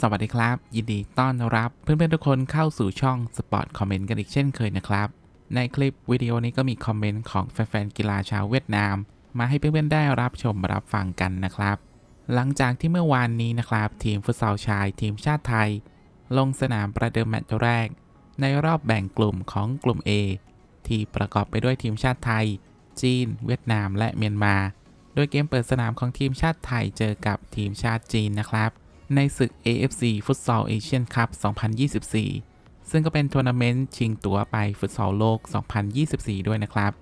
สวัสดีครับ ยินดีต้อนรับเพื่อนๆทุกคนเข้าสู่ช่อง Sport Comment กันอีกเช่นเคยนะครับ ในคลิปวิดีโอนี้ก็มีคอมเมนต์ของแฟนๆกีฬาชาวเวียดนาม มาให้เพื่อนๆได้รับชมรับฟังกันนะครับ หลังจากที่เมื่อวานนี้นะครับ ทีมฟุตซอลชาย ทีมชาติไทย ลงสนามประเดิมแมตช์แรก ในรอบแบ่งกลุ่มของกลุ่ม A ที่ประกอบไปด้วยทีมชาติไทย จีน เวียดนามและเมียนมา โดยเกมเปิดสนามของทีมชาติไทยเจอกับทีมชาติจีนนะครับ ในศึก AFC Futsal Asian Cup 2024 ซึ่งก็เป็นทัวร์นาเมนต์ชิงตั๋วไปฟุตซอลโลก 2024 ด้วยนะครับ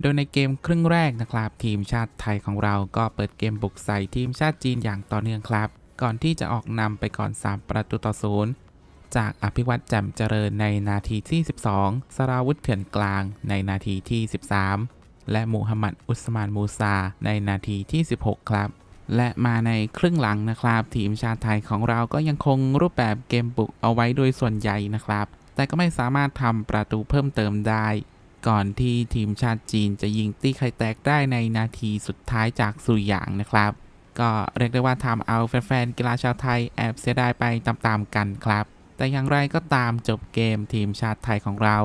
โดยในเกมครึ่งแรกนะครับ ทีมชาติไทยของเราก็เปิดเกมบุกใส่ทีมชาติจีนอย่างต่อเนื่องครับ ก่อนที่จะออกนำไปก่อน 3 ประตูต่อศูนย์จากอภิวัตแจ่มเจริญในนาทีที่ 12 สราวุธเถื่อนกลางในนาทีที่ 13 และมูฮัมหมัดอุสมานมูซาในนาทีที่ 16 ครับ และมาในครึ่งหลังนะครับ ทีมชาติไทยของเราก็ยังคงรูปแบบเกมบุกเอาไว้โดยส่วนใหญ่นะครับ แต่ก็ไม่สามารถทำประตูเพิ่มเติมได้ ก่อนที่ทีมชาติจีนจะยิงตีไข่แตกได้ในนาทีสุดท้ายจากสุยหยางนะครับ ก็เรียกได้ว่าทำเอาแฟนๆกีฬาชาวไทยแอบเสียดายไปตามๆกันครับ แต่อย่างไรก็ตามจบเกมทีมชาติไทยของเรา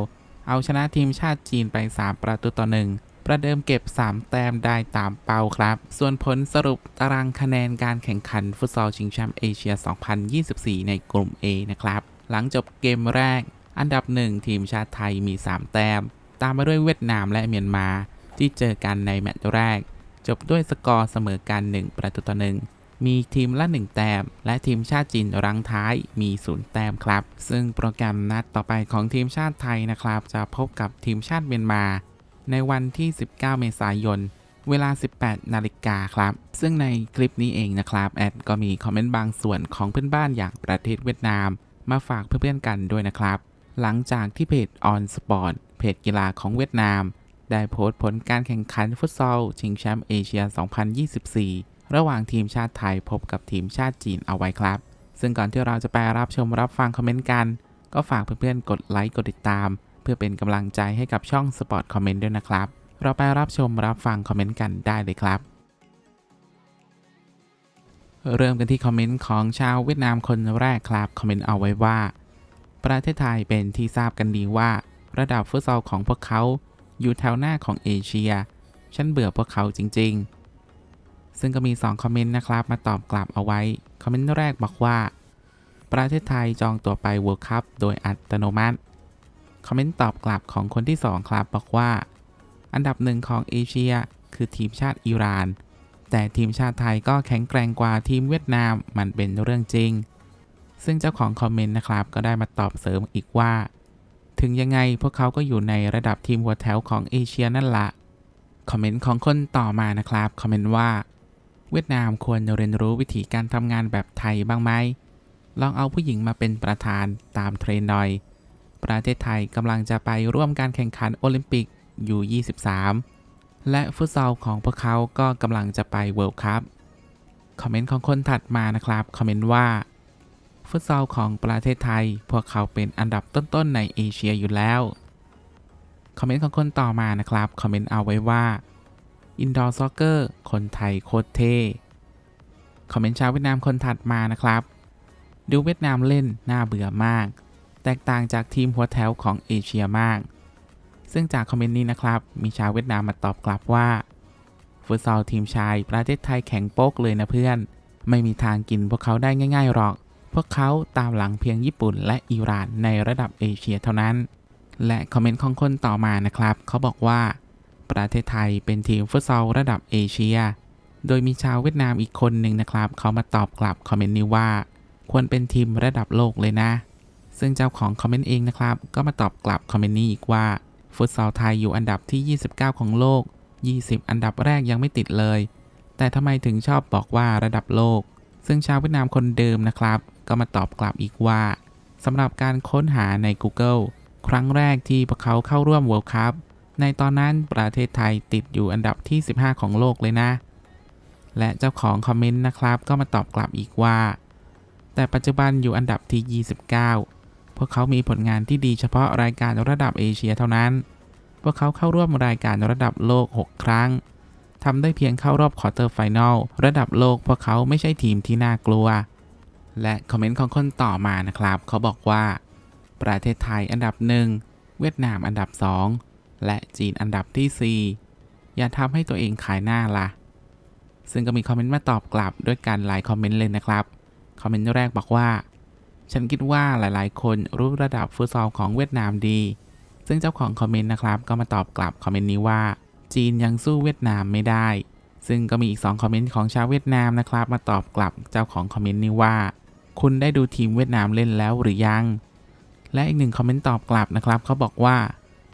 เอาชนะทีมชาติจีนไป 3 ประตูต่อหนึ่ง ประเดิมเก็บ 3 แต้มได้ตามเป้าครับ ส่วนผลสรุปตารางคะแนนการแข่งขันฟุตซอลชิงแชมป์เอเชีย 2024 ในกลุ่ม A นะครับ หลังจบเกมแรก อันดับ 1 ทีมชาติไทยมี 3 แต้ม ตามมาด้วยเวียดนามและเมียนมาที่เจอกันในแมตช์แรก จบด้วยสกอร์เสมอกัน 1 ประตูต่อหนึ่งมีทีมละ 1 แต้ม และทีมชาติจีนรังท้ายมี 0 แต้มครับ ซึ่งโปรแกรมนัดต่อไปของทีมชาติไทยนะครับ จะพบกับทีมชาติเมียนมา ในวันที่ 19 เมษายน เวลา 18 นาฬิกาครับ ซึ่งในคลิปนี้เองนะครับแอดก็มีคอมเมนต์บางส่วนของเพื่อนบ้านอย่างประเทศเวียดนาม มาฝากเพื่อนๆกันด้วยนะครับ หลังจากที่เพจ On Sport เพจกีฬาของเวียดนาม ได้โพสต์ผลการแข่งขันฟุตซอลชิงแชมป์เอเชีย 2024 ระหว่างทีมชาติไทยพบกับทีมชาติจีนเอาไว้ครับ ซึ่งก่อนที่เราจะไปรับชมรับฟังคอมเมนต์กัน ก็ฝากเพื่อนๆกดไลค์กดติดตาม พื่อเป็นกำลังใจให้กับช่อง Sport Comment ด้วยนะครับ เราไปรับชมรับฟังคอมเมนต์กันได้เลยครับ เริ่มกันที่คอมเมนต์ของชาวเวียดนามคนแรกครับคอมเมนต์เอาไว้ว่า ประเทศไทยเป็นที่ทราบกันดีว่า ระดับฟุตซอลของพวกเขาอยู่แถวหน้าของเอเชีย ฉันเบื่อพวกเขาจริง ๆ ซึ่งก็มี 2 คอมเมนต์นะครับ มาตอบกลับเอาไว้ คอมเมนต์แรกบอกว่า ประเทศไทยจองตัวไปเวิลด์คัพโดยอัตโนมัติ คอมเมนต์ตอบกลับของคนที่ 2 ครับ บอกว่า อันดับหนึ่งของเอเชีย คือทีมชาติอิหร่าน แต่ทีมชาติไทยก็แข็งแกร่งกว่าทีมเวียดนามมันเป็นเรื่องจริง ซึ่งเจ้าของคอมเมนต์นะครับก็ได้มาตอบเสริมอีกว่า ถึงยังไงพวกเขาก็อยู่ในระดับทีมหัวแถวของเอเชียนั่นละคอมเมนต์ของคนต่อมานะครับคอมเมนต์ว่า เวียดนามควรเรียนรู้วิธีการทำงานแบบไทยบ้างไหมลองเอาผู้หญิงมาเป็นประธานตามเทรนด์หน่อย ประเทศไทยกำลังจะไปร่วมการแข่งขันโอลิมปิกอยู่ 23 และฟุตซอลของพวกเขาก็กำลังจะไปเวิลด์คัพ คอมเมนต์ของคนถัดมานะครับ คอมเมนต์ว่า ฟุตซอลของประเทศไทย พวกเขาเป็นอันดับต้นๆในเอเชียอยู่แล้ว คอมเมนต์ของคนต่อมานะครับ คอมเมนต์เอาไว้ว่าอินดอร์ซ็อกเกอร์คนไทยโคตรเท่คอมเมนต์ชาวเวียดนามคนถัดมานะครับ ดูเวียดนามเล่นน่าเบื่อมาก แตกต่างจากทีมหัวแถวของเอเชียมาก ซึ่งจากคอมเมนต์นี้นะครับ มีชาวเวียดนามมาตอบกลับว่า ฟุตซอลทีมชายประเทศไทยแข็งโป๊กเลยนะเพื่อน ไม่มีทางกินพวกเขาได้ง่ายๆหรอก พวกเขาตามหลังเพียงญี่ปุ่นและอิหร่านในระดับเอเชียเท่านั้น และคอมเมนต์ของคนต่อมานะครับ เขาบอกว่า ประเทศไทยเป็นทีมฟุตซอลระดับเอเชีย โดยมีชาวเวียดนามอีกคนหนึ่งนะครับ เขามาตอบกลับคอมเมนต์นี้ว่า ควรเป็นทีมระดับโลกเลยนะ ซึ่งเจ้าของคอมเมนต์เองนะครับ ก็มาตอบกลับคอมเมนต์นี้อีกว่า ฟุตซอลไทยอยู่อันดับที่ 29 ของโลก 20 อันดับแรกยังไม่ติดเลย แต่ทำไมถึงชอบบอกว่าระดับโลก ซึ่งชาวเวียดนามคนเดิมนะครับ ก็มาตอบกลับอีกว่าสำหรับการค้นหาใน Google ครั้งแรกที่พวกเขาเข้าร่วม World Cup ในตอนนั้นประเทศไทยติดอยู่อันดับที่ 15 ของโลกเลยนะ และเจ้าของคอมเมนต์นะครับ ก็มาตอบกลับอีกว่า แต่ปัจจุบันอยู่อันดับที่ 29 พวกเขามีผลงานที่ดีเฉพาะรายการระดับเอเชียเท่านั้น พวกเขาเข้าร่วมรายการระดับโลก 6 ครั้งทำได้เพียงเข้ารอบควอเตอร์ไฟแนลระดับโลกพวกเขาไม่ใช่ทีมที่น่ากลัว และคอมเมนต์ของคนต่อมานะครับ เขาบอกว่า ประเทศไทยอันดับหนึ่งเวียดนามอันดับ 2 และจีนอันดับที่ 4 อย่าทำให้ตัวเองขายหน้าละซึ่งก็มีคอมเมนต์มาตอบกลับด้วยการหลายคอมเมนต์เลยนะครับ คอมเมนต์แรกบอกว่า ฉันคิดว่าหลายๆ คนรู้ระดับฟุตซอลของเวียดนามดี ซึ่งเจ้าของคอมเมนต์นะครับก็มาตอบกลับคอมเมนต์นี้ว่า จีนยังสู้เวียดนามไม่ได้ ซึ่งก็มีอีก 2 คอมเมนต์ของชาวเวียดนามนะครับ มาตอบกลับเจ้าของคอมเมนต์นี้ว่า คุณได้ดูทีมเวียดนามเล่นแล้วหรือยัง และอีกหนึ่งคอมเมนต์ตอบกลับนะครับเขาบอกว่า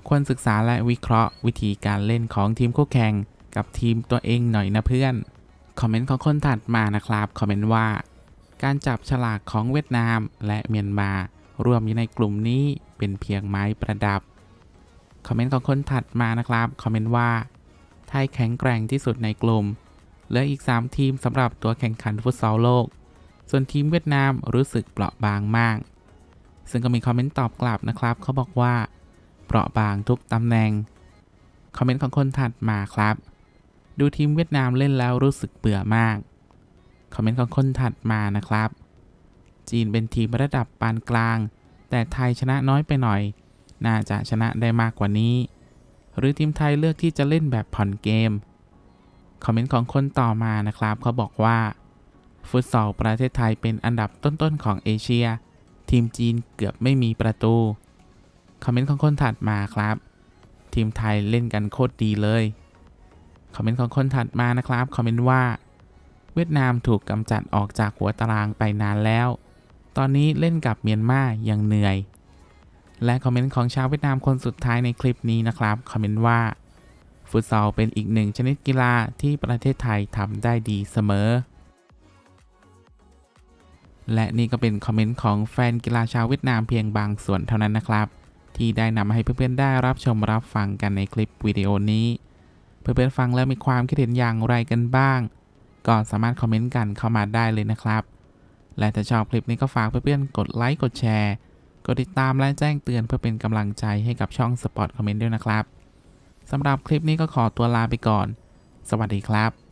ควรศึกษาและวิเคราะห์วิธีการเล่นของทีมคู่แข่งกับทีมตัวเองหน่อยนะเพื่อน คอมเมนต์ของคนถัดมานะครับ คอมเมนต์ว่า การจับฉลากของเวียดนามและเมียนมารวมอยู่ในกลุ่มนี้เป็นเพียงไม้ประดับ คอมเมนต์ของคนถัดมานะครับ คอมเมนต์ว่า ไทยแข็งแกร่งที่สุดในกลุ่ม เหลืออีก 3 ทีมสำหรับตัวแข่งขันฟุตซอลโลก ส่วนทีมเวียดนามรู้สึกเปราะบางมาก ซึ่งก็มีคอมเมนต์ตอบกลับนะครับ เขาบอกว่า เปราะบางทุกตำแหน่ง คอมเมนต์ของคนถัดมาครับ ดูทีมเวียดนามเล่นแล้วรู้สึกเบื่อมาก คอมเมนต์ของคนถัดมานะครับ จีนเป็นทีมระดับปานกลาง แต่ไทยชนะน้อยไปหน่อย น่าจะชนะได้มากกว่านี้ หรือทีมไทยเลือกที่จะเล่นแบบผ่อนเกม คอมเมนต์ของคนต่อมานะครับเขาบอกว่า ฟุตซอลประเทศไทยเป็นอันดับต้นๆของเอเชีย ทีมจีนเกือบไม่มีประตู คอมเมนต์ของคนถัดมาครับ ทีมไทยเล่นกันโคตรดีเลย คอมเมนต์ของคนถัดมานะครับ คอมเมนต์ว่า เวียดนามถูกกำจัดออกจากหัวตารางไปนานแล้ว ตอนนี้เล่นกับเมียนมายังเหนื่อย และคอมเมนต์ของชาวเวียดนามคนสุดท้ายในคลิปนี้นะครับคอมเมนต์ว่า ฟุตซอลเป็นอีกหนึ่งชนิดกีฬาที่ประเทศไทยทำได้ดีเสมอ และนี่ก็เป็นคอมเมนต์ของแฟนกีฬาชาวเวียดนามเพียงบางส่วนเท่านั้นนะครับ ที่ได้นำมาให้เพื่อนๆได้รับชมรับฟังกันในคลิปวิดีโอนี้ เพื่อนๆฟังแล้วมีความคิดเห็นอย่างไรกันบ้าง ก็สามารถคอมเมนต์กันเข้ามาได้เลยนะครับ และถ้าชอบคลิปนี้ก็ฝากเพื่อนๆกดไลค์กดแชร์กดติดตามและแจ้งเตือนเพื่อเป็นกำลังใจให้กับช่องสปอร์ตคอมเมนต์ด้วยนะครับสำหรับคลิปนี้ก็ขอตัวลาไปก่อน สวัสดีครับ